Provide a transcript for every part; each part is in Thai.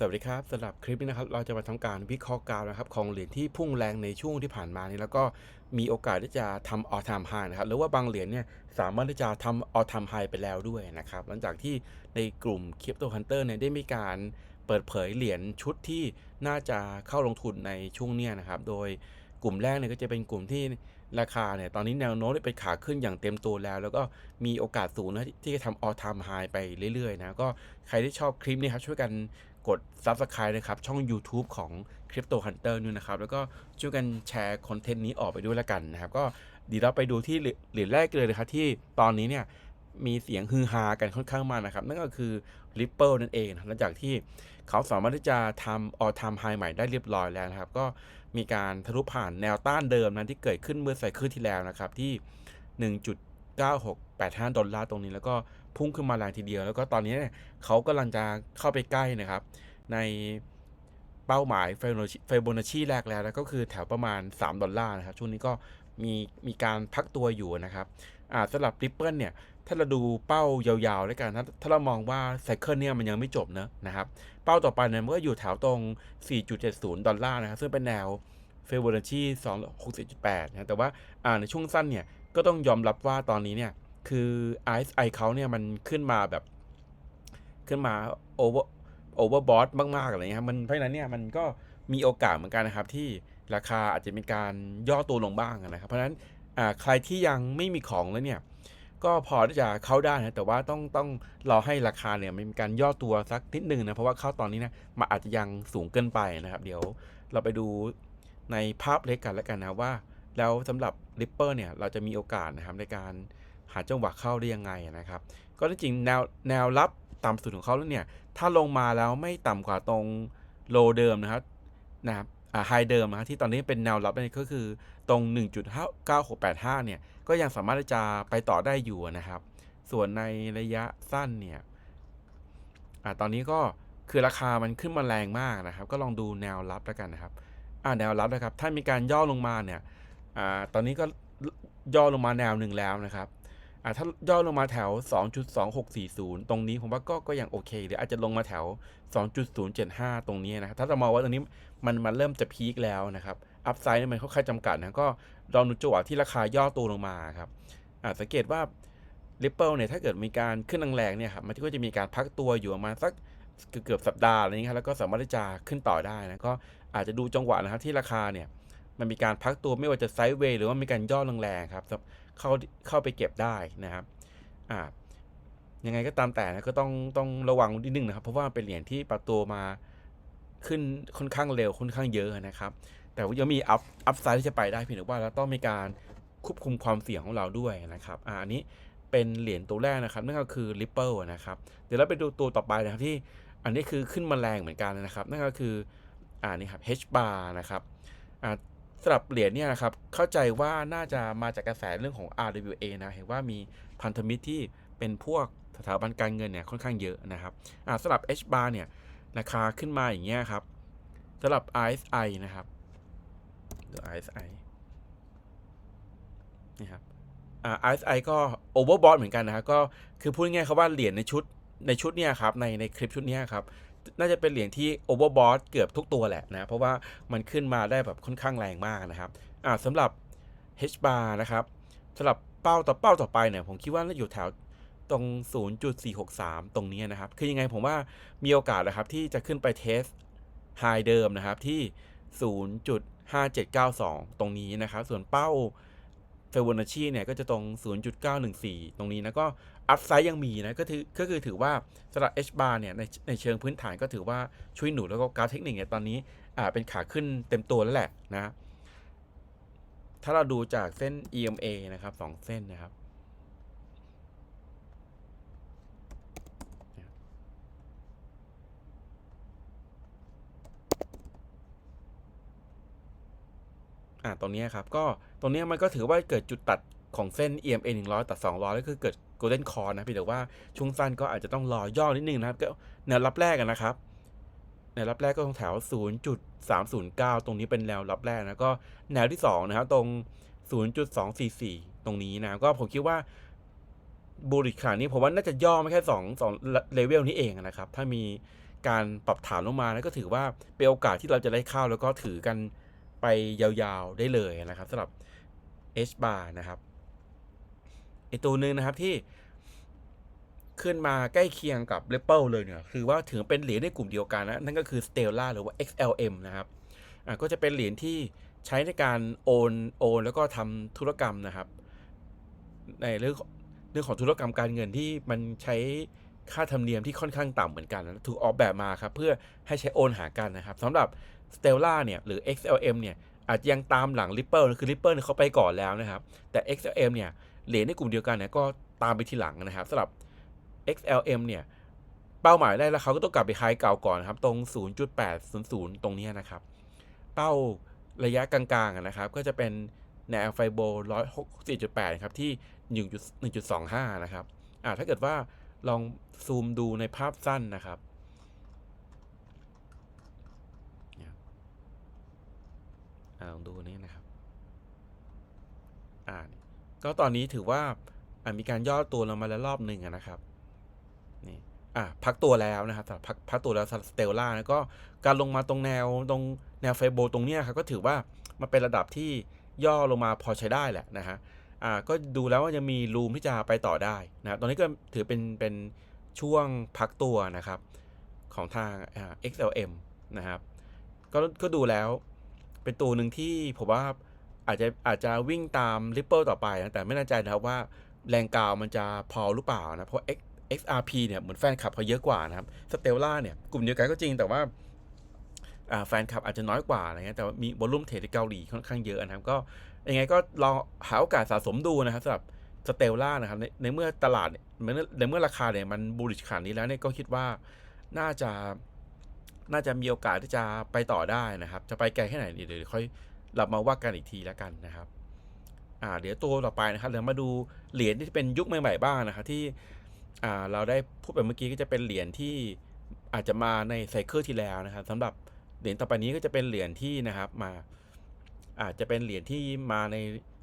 สวัสดีครับสำหรับคลิปนี้นะครับ เราจะมาทำการวิเคราะห์กราฟนะครับของเหรียญที่พุ่งแรงในช่วงที่ผ่านมานี้แล้วก็มีโอกาสที่จะทำออทามไฮนะครับหรือว่าบางเหรียญเนี่ยสามารถที่จะทำออทามไฮไปแล้วด้วยนะครับ หลังจากที่ในกลุ่มคริปโตฮันเตอร์เนี่ยได้มีการเปิดเผยเหรียญชุดที่น่าจะเข้าลงทุนในช่วงเนี้ยนะครับ โดยกลุ่มแรกเนี่ยก็จะเป็นกลุ่มที่ราคาเนี่ยตอนนี้แนวโน้มได้เป็นขาขึ้นอย่างเต็มตัวแล้ว แล้วก็มีโอกาสสูงนะที่จะทำออทามไฮไปเรื่อยๆนะก็ใครที่ชอบคลิปนี้ครับช่วยกัน กด Subscribe นะครับ ช่อง YouTube ของ Crypto Hunter นู่นนะครับ แล้วก็ช่วยกันแชร์คอนเทนต์นี้ออกไปด้วยละกันนะครับ ก็ดีเราไปดูที่เหรียญแรกเลยนะครับ ที่ตอนนี้เนี่ยมีเสียงฮือฮากันค่อนข้างมากนะครับ นั่นก็คือ Ripple นั่นเองนะหลังจากที่เขาสามารถที่จะทำ all time high ใหม่ได้เรียบร้อยแล้วนะครับ ก็มีการทะลุผ่านแนวต้านเดิมนะที่เกิดขึ้นเมื่อไซเคิลที่แล้วนะครับที่ 1.9685 ดอลลาร์ตรงนี้แล้วก็ พุ่งขึ้นมาแรงทีเดียว แล้วก็ตอนนี้เนี่ยเขากำลังจะเข้าไปใกล้นะครับ ในเป้าหมายเฟโบนัชชีแรกแล้วแล้วก็คือแถวประมาณ 3 ดอลลาร์นะครับช่วงนี้ก็มีมีการพักตัวอยู่นะครับอ่าสำหรับ Ripple เนี่ยถ้าเราดูเป้ายาวๆแล้วกันถ้าถ้าเรามองว่าไซเคิลเนี่ยมันยังไม่จบนะนะครับ เป้าต่อไปเนี่ยมันก็อยู่แถวตรง 4.70 ดอลลาร์นะครับซึ่งเป็นแนวเฟโบนัชชี260.8นะแต่ว่าอ่าในช่วงสั้นเนี่ยก็ต้องยอมรับว่าตอนนี้เนี่ย คือ RSI เขาเนี่ยมันขึ้นมาแบบขึ้นมาโอเวอร์โอเวอร์บอทมากๆอะไรเงี้ยครับมันเพราะฉะนั้นเนี่ยมันก็มีโอกาสเหมือนกันนะครับ ที่ราคาอาจจะมีการย่อตัวลงบ้างนะครับ เพราะฉะนั้นอ่าใครที่ยังไม่มีของแล้วเนี่ยก็พอที่จะเข้าได้นะแต่ว่าต้องต้องรอให้ราคาเนี่ยมันมีการย่อตัวสักนิดหนึ่งนะเพราะว่าเข้าตอนนี้นะมันอาจจะยังสูงเกินไปนะครับ เดี๋ยวเราไปดูในภาพเล็กกันแล้วกันนะว่า แล้วสำหรับ Ripple เนี่ยเราจะมีโอกาสนะครับในการ หาจังหวะเข้าได้ยังไงนะครับ ก็จริงแนวแนวรับต่ำสุดของเขาแล้วเนี่ย ถ้าลงมาแล้วไม่ต่ำกว่าตรงโลเดิมนะครับนะครับไฮเดิมนะที่ตอนนี้เป็นแนวรับนี่ก็คือตรง 1.9685 เนี่ย ก็ยังสามารถจะไปต่อได้อยู่นะครับ ส่วนในระยะสั้นเนี่ยอตอนนี้ก็คือราคามันขึ้นมาแรงมากนะครับ ก็ลองดูแนวรับแล้วกันนะครับแนวรับนะครับ ถ้ามีการย่อลงมาเนี่ยอตอนนี้ก็ย่อลงมาแนวหนึ่งแล้วนะครับ อ่าถ้าย่อลงมาแถว 2.2640 ตรงนี้ผมว่าก็ก็ยังโอเค หรืออาจจะลงมาแถว 2.075 ตรงนี้นะครับ ถ้าเรามองว่าตรงนี้มันมันเริ่มจะพีคแล้วนะครับ อัพไซด์มันค่อนข้างจำกัดนะ ก็ลองดูจังหวะที่ราคาย่อตัวลงมาครับอ่าสังเกตว่า Ripple เนี่ยถ้าเกิดมีการขึ้นแรงๆเนี่ยครับมันก็จะมีการพักตัวอยู่ประมาณสักเกือบสัปดาห์อะไรอย่างเงี้ยครับแล้วก็สามารถที่จะขึ้นต่อได้นะก็อาจจะดูจังหวะนะครับที่ราคาเนี่ยมันมีการพักตัวไม่ว่าจะไซด์เวย์หรือว่ามีการย่อแรงๆครับ เข้าเข้าไปเก็บได้นะครับอ่ายังไงก็ตามแต่นะก็ต้องต้องระวังนิดนึงนะครับ เพราะว่าเป็นเหรียญที่ปรับตัวมาขึ้นค่อนข้างเร็วค่อนข้างเยอะนะครับ แต่ว่ายังมีอัพอัพไซด์ที่จะไปได้เพียงแต่ว่าเราต้องมีการควบคุมความเสี่ยงของเราด้วยนะครับอ่าอันนี้เป็นเหรียญตัวแรกนะครับ นั่นก็คือ Ripple นะครับ เดี๋ยวเราไปดูตัวต่อไปนะครับที่อันนี้คือขึ้นมาแรงเหมือนกันนะครับ นั่นก็คืออ่านี่ครับ H bar นะครับอ่า สำหรับเหรียญเนี่ยนะครับเข้าใจว่าน่าจะมาจากกระแสเรื่องของ RWA นะเห็นว่ามีพันธมิตรที่เป็นพวกสถาบันการเงินเนี่ยค่อนข้างเยอะนะครับอ่าสำหรับ H bar เนี่ยราคาขึ้นมาอย่างเงี้ยครับสำหรับ RSI นะครับดู RSI นี่ครับอ่า RSI ก็ overbought เหมือนกันนะครับก็คือพูดง่ายๆครับว่าเหรียญในชุดในชุดเนี้ยครับในในคลิปชุดเนี้ยครับ น่าจะเป็นเหรียญที่ overbought เกือบทุกตัวแหละนะ เพราะว่ามันขึ้นมาได้แบบค่อนข้างแรงมากนะครับอ่าสำหรับ H bar นะครับสำหรับเป้าต่อเป้าต่อไปเนี่ยผมคิดว่าน่าอยู่แถวตรง 0.463 ตรงนี้นะครับ คือยังไงผมว่ามีโอกาสนะครับที่จะขึ้นไปเทสไฮเดิมนะครับที่ 0.5792 ตรงนี้นะครับ ส่วนเป้าเฟโบนัชชีเนี่ยก็จะตรง 0.914 ตรงนี้นะก็ อัพไซด์ยังมีนะก็ถือก็คือถือว่าสำหรับ H bar เนี่ยในในเชิงพื้นฐานก็ถือว่าช่วยหนุนแล้วก็กราฟเทคนิคเนี่ยตอนนี้อ่าเป็นขาขึ้นเต็มตัวแล้วแหละนะ ถ้าเราดูจากเส้น EMA นะครับสองเส้นนะครับอ่าตรงนี้ครับก็ตรงนี้มันก็ถือว่าเกิดจุดตัดของเส้น EMA 100 ตัด 200ก็คือเกิด Golden Core นะพี่แต่ว่าช่วงสั้นก็อาจจะต้องรอย่อนิดนึงนะครับก็แนวรับแรกนะครับแนวรับแรกก็ตรงแถว 0.309 ตรงนี้เป็นแนวรับแรกนะก็แนวที่2นะครับตรง 0.244 ตรงนี้นะก็ผมคิดว่าบูริขานี้ผมว่าน่าจะย่อไม่แค่2 2เลเวลนี้เองนะครับ ถ้ามีการปรับฐานลงมาแล้วก็ถือว่าเป็นโอกาสที่เราจะได้เข้าแล้วก็ถือกันไปยาวๆได้เลยนะครับสำหรับ H bar นะครับ อีกตัวหนึ่งนะครับที่ขึ้นมาใกล้เคียงกับ Ripple เลยเนี่ยคือว่าถือเป็นเหรียญในกลุ่มเดียวกันนะนั่นก็คือ Stella หรือว่า XLM นะครับอ่าก็จะเป็นเหรียญที่ใช้ในการโอนโอนแล้วก็ทำธุรกรรมนะครับ ในเรื่องเรื่องของธุรกรรมการเงินที่มันใช้ค่าธรรมเนียมที่ค่อนข้างต่ำเหมือนกันนะถูกออกแบบมาครับเพื่อให้ใช้โอนหากันนะครับสำหรับ Stella เนี่ยหรือ XLM เนี่ยอาจจะยังตามหลัง Ripple นะคือ Ripple เนี่ยเขาไปก่อนแล้วนะครับ แต่ XLM เนี่ย เหรียญในกลุ่มเดียวกันเนี่ยก็ตามไปทีหลังนะครับสำหรับ XLM เนี่ยเป้าหมายได้แล้วเขาก็ต้องกลับไปไฮเก่าก่อนนะครับ ตรง 0.800 ตรงนี้นะครับ เป้าระยะกลางๆนะครับ ก็จะเป็นแนวไฟโบ164.8นะครับที่1.25 นะครับอ่าถ้าเกิดว่าลองซูมดูในภาพสั้นนะครับอ่าลองดูนี้นะครับ อ่า ก็ตอนนี้ถือว่ามีการย่อตัวลงมาแล้วรอบหนึ่งนะครับนี่อะพักตัวแล้วนะครับสำหรับพักพักตัวแล้วสเตลล่าแล้วก็การลงมาตรงแนวตรงแนวไฟโบตรงเนี้ยครับก็ถือว่ามันเป็นระดับที่ย่อลงมาพอใช้ได้แหละนะฮะอ่าก็ดูแล้วว่าจะมีรูมที่จะไปต่อได้นะตอนนี้ก็ถือเป็นเป็นช่วงพักตัวนะครับของทาง XLM นะครับก็ก็ดูแล้วเป็นตัวหนึ่งที่ผมว่า อาจจะอาจจะวิ่งตาม Ripple ต่อไปนะแต่ไม่แน่ใจนะครับว่าแรงกาวมันจะพอหรือเปล่านะ เพราะ X XRP เนี่ยเหมือนแฟนคลับเขาเยอะกว่านะครับ Stellar เนี่ยกลุ่มเดียวกันก็จริงแต่ว่าแฟนคลับอาจจะน้อยกว่าอะไรเงี้ยแต่ว่ามีวอลลุ่มเทรดในเกาหลีค่อนข้างเยอะนะครับก็ยังไงก็ลองหาโอกาสสะสมดูนะครับสำหรับสเตลล่านะครับในในเมื่อตลาดเนี่ยในเมื่อในเมื่อราคาเนี่ยมันบูริชขนาดนี้แล้วเนี่ยก็คิดว่าน่าจะน่าจะมีโอกาสที่จะไปต่อได้นะครับ จะไปไกลแค่ไหนเดี๋ยวค่อย เรามาว่ากันอีกทีแล้วกันนะครับอ่าเดี๋ยวตัวต่อไปนะครับเดี๋ยวมาดูเหรียญที่เป็นยุคใหม่ๆบ้างนะครับที่อ่าเราได้พูดไปเมื่อกี้ก็จะเป็นเหรียญที่อาจจะมาในไซเคิลที่แล้วนะครับสำหรับเหรียญต่อไปนี้ก็จะเป็นเหรียญที่นะครับมา อาจจะเป็นเหรียญที่มาใน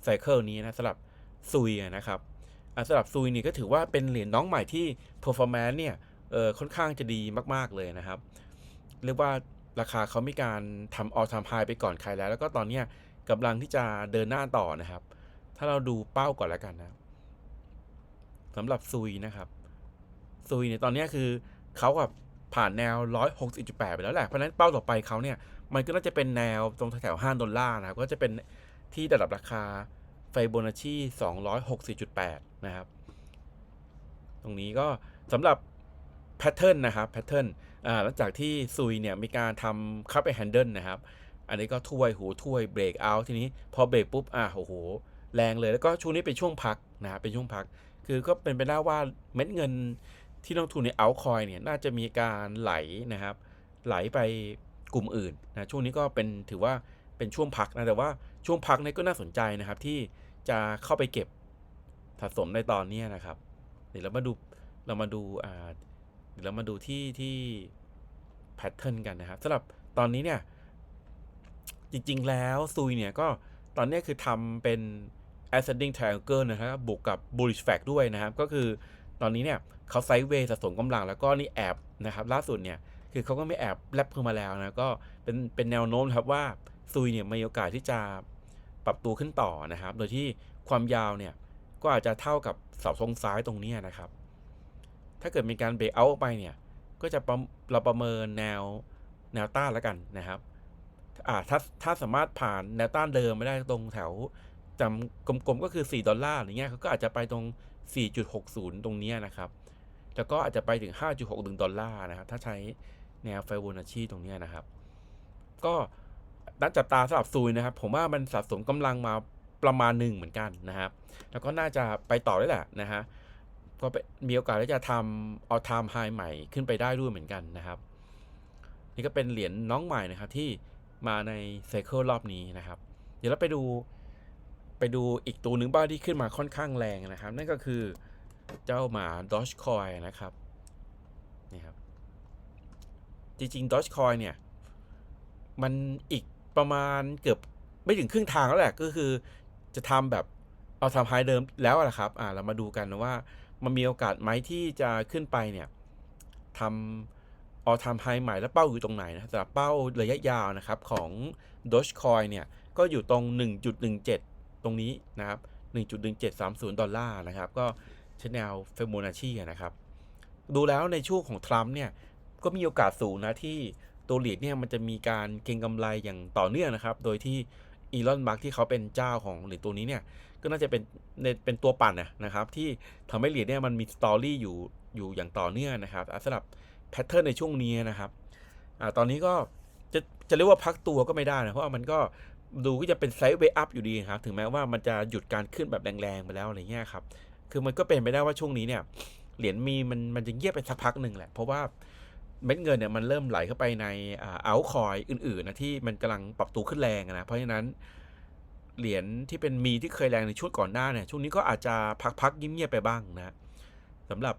ไซเคิลนี้นะสำหรับซุยนะครับสำหรับซุยนี่ก็ถือว่าเป็นเหรียญน้องใหม่ที่ performance เนี่ยเออค่อนข้างจะดีมาก ๆเลยนะครับ เรียกว่า ราคาเขามีการทำ all time high ไปก่อนใครแล้ว แล้วก็ตอนเนี้ยกำลังที่จะเดินหน้าต่อนะครับ ถ้าเราดูเป้าก่อนแล้วกันนะสำหรับซุยนะครับซุยเนี่ยตอนนี้คือเขาแบบผ่านแนว 160.8 ไปแล้วแหละ เพราะฉะนั้นเป้าต่อไปเขาเนี่ย มันก็น่าจะเป็นแนวตรงแถว5ดอลลาร์นะครับ ก็จะเป็นที่ระดับราคาไฟโบนัชชี 260.8นะครับ ตรงนี้ก็สำหรับแพทเทิร์นนะครับ แพทเทิร์น อ่าหลังจากที่ซุยเนี่ยมีการทำคัพไปแฮนเดิลนะครับ อันนี้ก็ถ้วยหูถ้วยเบรกเอาทีนี้พอเบรกปุ๊บอะโอ้โห แรงเลยแล้วก็ช่วงนี้เป็นช่วงพักนะครับเป็นช่วงพัก คือก็เป็นไปได้ว่าเม็ดเงินที่ลงทุนในเอาคอยเนี่ยน่าจะมีการไหลนะครับ ไหลไปกลุ่มอื่นนะช่วงนี้ก็เป็นถือว่าเป็นช่วงพักนะแต่ว่าช่วงพักนี่ก็น่าสนใจนะครับ ที่จะเข้าไปเก็บสะสมในตอนนี้นะครับ เดี๋ยวเรามาดูเรามาดูอ่า เดี๋ยวเรามาดูที่ที่แพทเทิร์นกันนะครับสำหรับตอนนี้เนี่ย จริงๆแล้วซุยเนี่ยก็ตอนนี้คือทำเป็น ascending triangle นะครับบวกกับ bullish flag ด้วยนะครับ ก็คือตอนนี้เนี่ยเขาไซด์เวย์สะสมกำลังแล้วก็นี่แอบนะครับ ล่าสุดเนี่ยคือเขาก็ไม่แอบแลบเพิ่มมาแล้วนะก็เป็นเป็นแนวโน้มครับว่าซุยเนี่ยมีโอกาสที่จะปรับตัวขึ้นต่อนะครับ โดยที่ความยาวเนี่ยก็อาจจะเท่ากับเสาทรงซ้ายตรงนี้นะครับ ถ้าเกิดมีการเบรกเอาออกไปเนี่ย ก็จะเราประเมินแนวแนวต้านแล้วกันนะครับอ่าถ้าถ้าสามารถผ่านแนวต้านเดิมไม่ได้ตรงแถวจำกลมๆก็คือ 4 ดอลลาร์อย่างเงี้ยเขาก็อาจจะไปตรง 4.60 ตรงนี้นะครับ แล้วก็อาจจะไปถึง 5.61 ดอลลาร์นะครับ ถ้าใช้แนวไฟโบนัชชีตรงนี้นะครับ ก็นัดจับตาสำหรับซูยนะครับ ผมว่ามันสะสมกำลังมาประมาณหนึ่งเหมือนกันนะครับ แล้วก็น่าจะไปต่อได้แหละนะฮะ ก็มีโอกาสที่จะทำเอาไทม์ไฮใหม่ขึ้นไปได้ด้วยเหมือนกันนะครับ นี่ก็เป็นเหรียญน้องใหม่นะครับที่มาในไซเคิลรอบนี้นะครับ เดี๋ยวเราไปดูไปดูอีกตัวหนึ่งบ้างที่ขึ้นมาค่อนข้างแรงนะครับ นั่นก็คือเจ้าหมา Dogecoin นะครับนี่ครับ จริงๆ Dogecoin เนี่ย มันอีกประมาณเกือบไม่ถึงครึ่งทางแล้วแหละก็คือจะทำแบบเอาทำไฮเดิมแล้วแหละครับ อ่าเรามาดูกันนะว่า มันมีโอกาสไหมที่จะขึ้นไปเนี่ยทำออทามไฮใหม่แล้วเป้าอยู่ตรงไหนนะสำหรับเป้าระยะยาวนะครับของ Dogecoin เนี่ยก็อยู่ตรง 1.17 ตรงนี้นะครับ 1.1730 ดอลลาร์นะครับ ก็ชแนวเฟโมนาชีนะครับ ดูแล้วในช่วงของทรัมป์เนี่ย ก็มีโอกาสสูงนะที่ตัวเหรียญเนี่ยมันจะมีการเก็งกำไรอย่างต่อเนื่องนะครับ โดยที่อีลอน มัสที่เขาเป็นเจ้าของเหรียญตัวนี้เนี่ย ก็น่าจะเป็นเป็นตัวปั่นนะครับ ที่ทำให้เหรียญเนี่ยมันมีสตอรี่อยู่อยู่อย่างต่อเนื่องนะครับสำหรับแพทเทิร์นในช่วงนี้นะครับอตอนนี้ก็จะจะเรียกว่าพักตัวก็ไม่ได้นะเพราะว่ามันก็ดูก็จะเป็นไซด์เวอัพอยู่ดีครับ ถึงแม้ว่ามันจะหยุดการขึ้นแบบแรงๆไปแล้วอะไรเงี้ยครับ คือมันก็เป็นไปได้ว่าช่วงนี้เนี่ยเหรียญมีมันมันจะเงียบไปสักพักหนึ่งแหละ เพราะว่าเม็ดเงินเนี่ยมันเริ่มไหลเข้าไปในเอาคอยอื่นๆนะที่มันกำลังปรับตัวขึ้นแรงนะ เพราะฉะนั้น เหรียญที่เป็นมีที่เคยแรงในช่วงก่อนหน้าเนี่ยช่วงนี้ก็อาจจะพักๆเงียบๆไปบ้างนะสำหรับ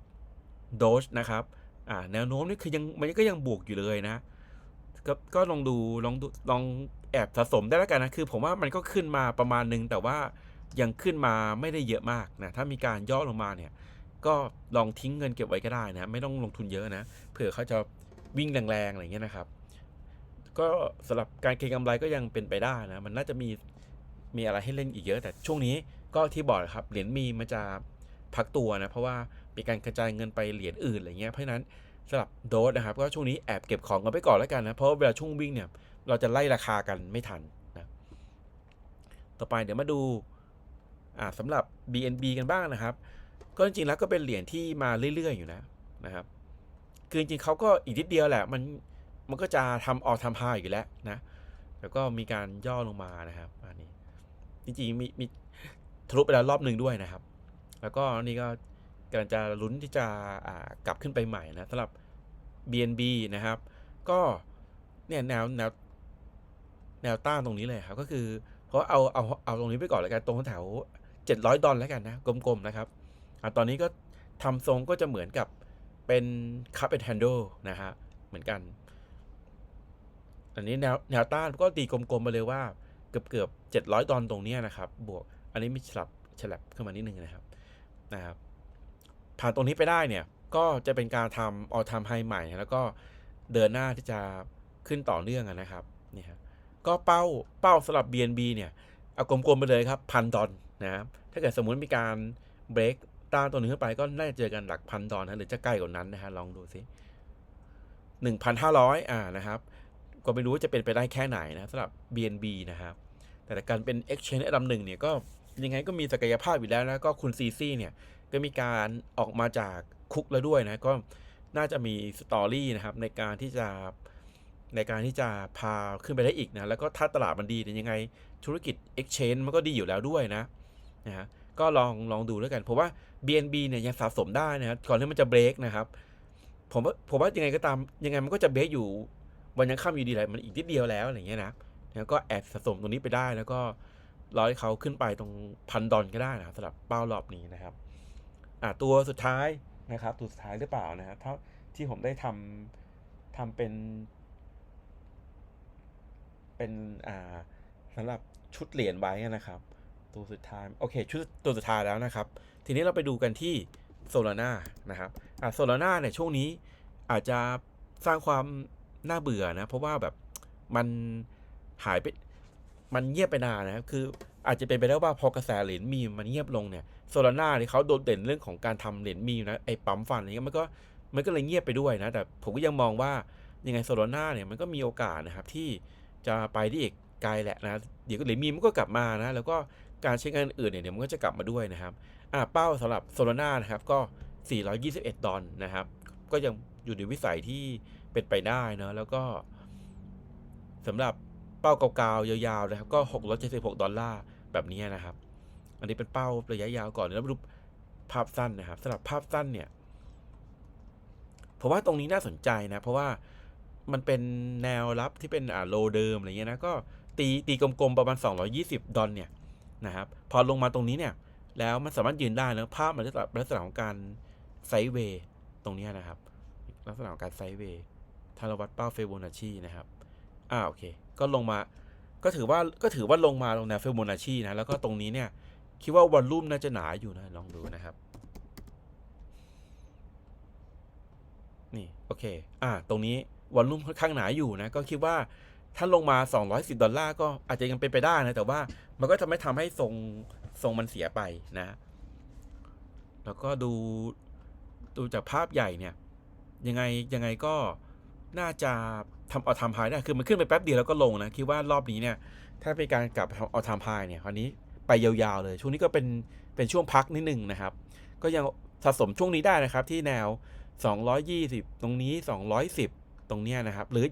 โดชนะครับอ่าแนวโน้มนี่คือยังมันก็ยังบวกอยู่เลยนะก็ก็ลองดูลองดูลองแอบสะสมได้แล้วกันนะคือ ผมว่ามันก็ขึ้นมาประมาณนึงแต่ว่ายังขึ้นมาไม่ได้เยอะมากนะถ้ามีการย่อลงมาเนี่ยก็ลองทิ้งเงินเก็บไว้ก็ได้นะไม่ต้องลงทุนเยอะนะเผื่อเขาจะวิ่งแรงๆอะไรเงี้ยนะครับ ก็สำหรับการเก็งกำไรก็ยังเป็นไปได้นะมันน่าจะมี มีอะไรให้เล่นอีกเยอะ แต่ช่วงนี้ก็ที่บอกครับเหรียญมีมันจะพักตัวนะเพราะว่ามีการกระจายเงินไปเหรียญอื่นอะไรเงี้ยเพราะนั้นสำหรับโดสนะครับก็ช่วงนี้แอบเก็บของกันไปก่อนแล้วกันนะเพราะว่าเวลาช่วงวิ่งเนี่ยเราจะไล่ราคากันไม่ทันนะต่อไปเดี๋ยวมาดูอ่าสำหรับ BNB กันบ้างนะครับ ก็จริงๆแล้วก็เป็นเหรียญที่มาเรื่อย ๆ อยู่นะนะครับคือจริงๆเขาก็อีกนิดเดียวแหละมันมันก็จะทำออกทำพายอยู่แล้วนะ แล้วก็มีการย่อลงมานะครับอันนี้ จริงๆมีมีทะลุไปแล้วรอบหนึ่งด้วยนะครับ แล้วก็นี่ก็กำลังจะลุ้นที่จะกลับขึ้นไปใหม่นะสำหรับ BNB นะครับ ก็เนี่ยแนวแนวแนวต้านตรงนี้เลยครับ ก็คือ เพราะเอาเอาเอาตรงนี้ไปก่อนแล้วกันตรงแถว 700 ดอลแล้วกันนะ กลมๆนะครับอะตอนนี้ก็ทำทรงก็จะเหมือนกับเป็นคัพเอ็นแฮนด์นะฮะเหมือนกัน อันนี้แนวแนวต้านก็ตีกลมๆมาเลยว่า กือบเกือบเจ็ดร้อยดอลตรงนี้นะครับ บวก อันนี้มีฉลับฉลับขึ้นมานิดนึงนะครับนะครับ ผ่านตรงนี้ไปได้เนี่ย ก็จะเป็นการทำออทามไฮใหม่ แล้วก็เดินหน้าที่จะขึ้นต่อเนื่องนะครับนี่ครับก็เป้าเป้าสำหรับ BNB เนี่ย เอากลมๆไปเลยครับพันดอลนะครับถ้าเกิดสมมุติมีการเบรกตาตัวนึงขึ้นไปก็น่าจะเจอกันหลักพันดอลนะหรือจะใกล้กว่านั้นนะฮะลองดูสิหนึ่งพันห้าร้อยอ่านะครับ ก็ไม่รู้ว่าจะเป็นไปได้แค่ไหนนะสำหรับ BNB นะครับ แต่การเป็น Exchange อันดับหนึ่งเนี่ยก็ยังไงก็มีศักยภาพอยู่แล้วนะก็คุณซีซีเนี่ยก็มีการออกมาจากคุกแล้วด้วยนะก็น่าจะมีสตอรี่นะครับในการที่จะในการที่จะพาขึ้นไปได้อีกนะแล้วก็ถ้าตลาดมันดีเนี่ยยังไงธุรกิจ Exchange มันก็ดีอยู่แล้วด้วยนะนะฮะก็ลองลองดูแล้วกันผมว่า BNB เนี่ยยังสะสมได้นะครับก่อนที่มันจะเบรกนะครับผมว่าผมว่ายังไงก็ตามยังไงมันก็จะเบรกอยู่วันยังค่ำอยู่ดีแหละมันอีกนิดเดียวแล้วอะไรเงี้ยนะ แล้วก็แอดสะสมตรงนี้ไปได้ แล้วก็รอให้เขาขึ้นไปตรงพันดอลก็ได้นะสำหรับเป้ารอบนี้นะครับอ่าตัวสุดท้ายนะครับ ตัวสุดท้ายหรือเปล่านะครับเท่าที่ผมได้ทำทำเป็น เป็นอ่าสำหรับชุดเหรียญไว้นะครับ ตัวสุดท้ายโอเค ชุดตัวสุดท้ายแล้วนะครับ ทีนี้เราไปดูกันที่โซลาร่านะครับอ่าโซลาร่าเนี่ยช่วงนี้อาจจะสร้างความน่าเบื่อนะ เพราะว่าแบบมัน หายไป มันเงียบไปนานนะครับคืออาจจะเป็นไปได้ว่าพอกระแสเหรียญมีมันเงียบลงเนี่ยโซลาร่าที่ยเขาโดดเด่นเรื่องของการทำเหรียญมีนะไอ้ปั๊มฟันอะไรเงี้ยมันก็มันก็เลยเงียบไปด้วยนะแต่ผมก็ยังมองว่ายังไงโซลาร่าเนี่ยมันก็มีโอกาสนะครับที่จะไปได้อีกไกลแหละนะเดี๋ยวเหรียญมีมันก็กลับมานะแล้วก็การใช้งานอื่นเนี่ยเดี๋ยวมันก็จะกลับมาด้วยนะครับอ่าเป้าสำหรับโซลาร่านะครับก็ 421 ดอลนะครับ ก็ยังอยู่ในวิสัยที่เป็นไปได้เนะแล้วก็สำหรับ ป้าเก่าๆยาวๆนะครับก็676ดอลลาร์แบบนี้นะครับ อันนี้เป็นเป้าระยะยาวก่อนแล้วมาดูภาพสั้นนะครับสำหรับภาพสั้นเนี่ยผมว่าตรงนี้น่าสนใจนะ เพราะว่ามันเป็นแนวรับที่เป็นอ่าโลเดิมอะไรเงี้ยนะก็ตีตีกลมๆประมาณ 220 ดอลเนี่ยนะครับพอลงมาตรงนี้เนี่ย แล้วมันสามารถยืนได้แล้วภาพมันจะลักษณะของการไซเวย์ตรงนี้นะครับ ลักษณะของการไซเวย์ทารวัดเป้าเฟโบนัชชีนะครับ อ่าโอเค ก็ลงมา ก็ถือว่าก็ถือว่าลงมาตรงแนวเฟโบนัชชีนะ แล้วก็ตรงนี้เนี่ย คิดว่าวอลลุ่มน่าจะหนาอยู่นะ ลองดูนะครับ นี่โอเค อ่า ตรงนี้วอลลุ่มค่อนข้างหนาอยู่นะ ก็คิดว่าถ้าลงมา 210 ดอลลาร์ก็อาจจะยังเป็นไปได้นะ แต่ว่ามันก็จะไม่ทำให้ทรงทรงมันเสียไปนะ แล้วก็ดูดูจากภาพใหญ่เนี่ย ยังไงยังไงก็น่าจะ ทำเอาทำพายได้คือมันขึ้นไปแป๊บเดียวแล้วก็ลงนะคิดว่ารอบนี้เนี่ยถ้าเป็นการกลับเอาทำพายเนี่ยคราวนี้ไปยาวๆเลย ช่วงนี้ก็เป็นเป็นช่วงพักนิดนึงนะครับ ก็ยังสะสมช่วงนี้ได้นะครับที่แนว 220 ตรงนี้ 210 ตรงเนี้ยนะครับ หรือ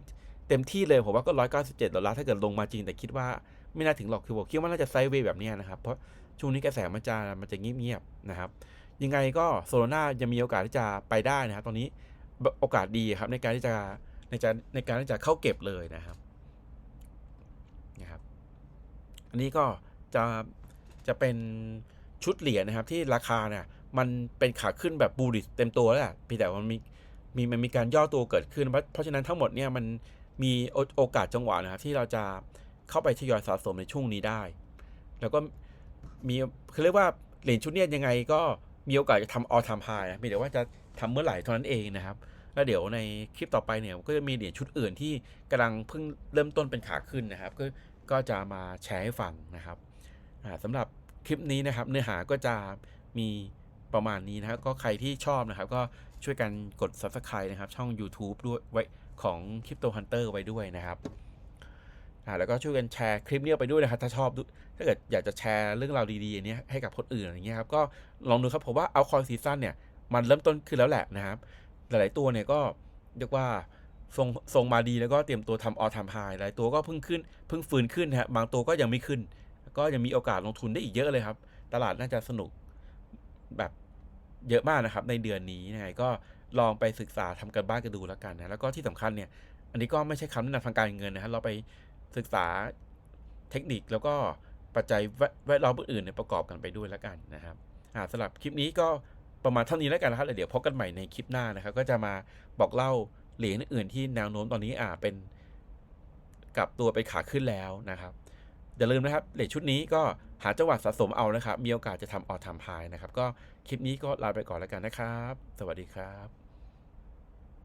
เต็มที่เลยผมว่าก็ 197ดอลลาร์ถ้าเกิดลงมาจริงแต่คิดว่าไม่น่าถึงหรอกคือผมคิดว่าน่าจะไซด์เวย์แบบนี้นะครับ เพราะช่วงนี้กระแสมันจะมันจะเงียบๆนะครับ ยังไงก็โซโลนายังมีโอกาสที่จะไปได้นะครับตอนนี้โอกาสดีครับในการที่จะ ในการในการที่จะเข้าเก็บเลยนะครับนะครับ อันนี้ก็จะจะเป็นชุดเหรียญนะครับที่ราคาเนี่ยมันเป็นขาขึ้นแบบบูริสเต็มตัวแล้วแหละเพียงแต่ว่ามันมีมีมันมีการย่อตัวเกิดขึ้น เพราะฉะนั้นทั้งหมดเนี่ยมันมีโอกาสจังหวะนะครับ ที่เราจะเข้าไปทยอยสะสมในช่วงนี้ได้ แล้วก็มีคือเรียกว่าเหรียญชุดเนี้ยยังไงก็มีโอกาสจะทำออทามไฮนะมีแต่ว่าจะทำเมื่อไหร่เท่านั้นเองนะครับ แล้วเดี๋ยวในคลิปต่อไปเนี่ยก็จะมีเหรียญชุดอื่นที่กำลังเพิ่งเริ่มต้นเป็นขาขึ้นนะครับ ก็ก็จะมาแชร์ให้ฟังนะครับอ่าสำหรับคลิปนี้นะครับ เนื้อหาก็จะมีประมาณนี้นะครับก็ใครที่ชอบนะครับ ก็ช่วยกันกด subscribe นะครับ ช่อง YouTube ด้วยไว้ของ Crypto Hunter ไว้ด้วยนะครับอ่าแล้วก็ช่วยกันแชร์คลิปนี้ไปด้วยนะครับถ้าชอบถ้าเกิดอยากจะแชร์เรื่องราวดีๆอันนี้ให้กับคนอื่นอย่างเงี้ยครับก็ลองดูครับผมว่าเอาคอยซีซั่นเนี่ยมันเริ่มต้นขึ้นแล้วแหละนะครับ หลาย ๆ ตัวเนี่ยก็เรียกว่าทรงทรงมาดีแล้วก็เตรียมตัวทำออทามไฮหลายตัวก็เพิ่งขึ้นเพิ่งฟื้นขึ้นนะฮะบางตัวก็ยังไม่ขึ้น ก็ยังมีโอกาสลงทุนได้อีกเยอะเลยครับ ตลาดน่าจะสนุกแบบเยอะมากนะครับ ในเดือนนี้นะก็ลองไปศึกษาทำกันบ้านกันดูแล้วกันนะแล้วก็ที่สำคัญเนี่ย อันนี้ก็ไม่ใช่คำแนะนำทางการเงินนะฮะเราไปศึกษาเทคนิคแล้วก็ปัจจัยแวดล้อมอื่นๆประกอบกันไปด้วยแล้วกันนะครับสำหรับคลิปนี้ก็ ประมาณเท่านี้แล้วกันนะครับเดี๋ยวพบกันใหม่ในคลิปหน้านะครับ ก็จะมาบอกเล่าเหรียญอื่นที่แนวโน้มตอนนี้อ่าเป็นกลับตัวไปขาขึ้นแล้วนะครับอย่าลืมนะครับเหรียญชุดนี้ก็หาจังหวะสะสมเอานะครับ มีโอกาสจะทำออทามพายนะครับ ก็คลิปนี้ก็ลาไปก่อนแล้วกันนะครับ สวัสดีครับ